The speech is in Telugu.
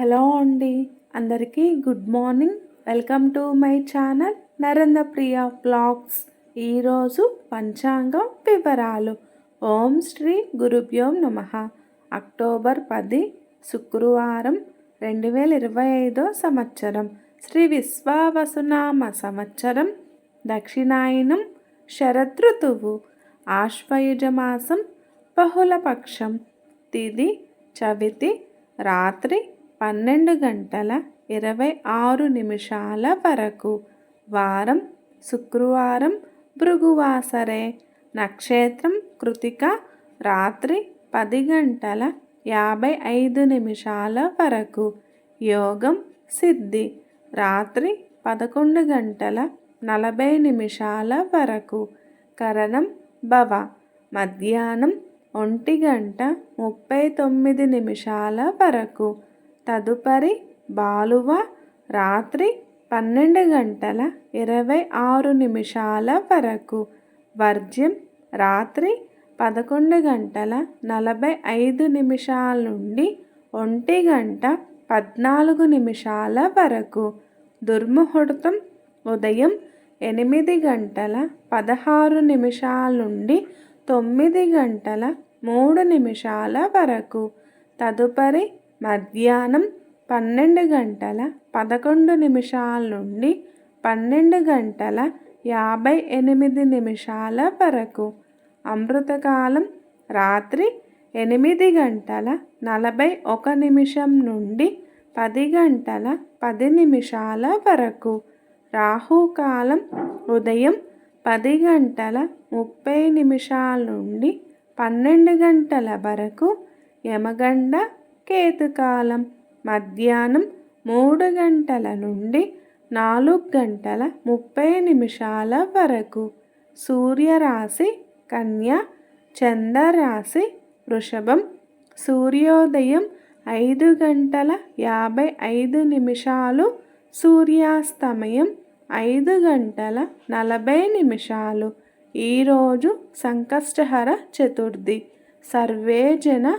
హలో అండి. అందరికీ good morning. Welcome to my channel Narendra Priya blogs. ఈరోజు పంచాంగం వివరాలు. ఓం శ్రీ గురుభ్యోం నమ. అక్టోబర్ పది శుక్రవారం రెండు వేల ఇరవై ఐదో సంవత్సరం. శ్రీ విశ్వావసునామ సంవత్సరం. దక్షిణాయనం శరదృతువు. ఆశ్వయుజమాసం బహుళపక్షం. తిది చవితి రాత్రి పన్నెండు గంటల ఇరవై ఆరు నిమిషాల వరకు. వారం శుక్రవారం భృగువాసరే. నక్షత్రం కృతిక రాత్రి పది గంటల యాభై ఐదు నిమిషాల వరకు. యోగం సిద్ధి. రాత్రి పదకొండు గంటల నలభై నిమిషాల వరకు. కరణం భవ. మధ్యాహ్నం ఒంటి గంట ముప్పై తొమ్మిది నిమిషాల వరకు. తదుపరి బాలువ రాత్రి పన్నెండు గంటల ఇరవై ఆరు నిమిషాల వరకు. వర్జ్యం రాత్రి పదకొండు గంటల నలభై ఐదు నిమిషాల నుండి ఒంటి గంట పద్నాలుగు నిమిషాల వరకు. దుర్ముహూర్తం ఉదయం ఎనిమిది గంటల పదహారు నిమిషాల నుండి తొమ్మిది గంటల మూడు నిమిషాల వరకు. తదుపరి మధ్యాహ్నం పన్నెండు గంటల పదకొండు నిమిషాల నుండి పన్నెండు గంటల యాభై ఎనిమిది నిమిషాల వరకు. అమృతకాలం రాత్రి ఎనిమిది గంటల నలభై ఒక నిమిషం నుండి పది గంటల పది నిమిషాల వరకు. రాహుకాలం ఉదయం పది గంటల ముప్పై నిమిషాల నుండి పన్నెండు గంటల వరకు యమగండ కేతుకాలం మధ్యాహ్నం మూడు గంటల నుండి నాలుగు గంటల ముప్పై నిమిషాల వరకు. సూర్యరాశి కన్య చంద్రరాశి వృషభం. సూర్యోదయం ఐదు గంటల యాభై ఐదు నిమిషాలు సూర్యాస్తమయం ఐదు గంటల నలభై నిమిషాలు. ఈరోజు సంకష్టహర చతుర్థి. సర్వే జన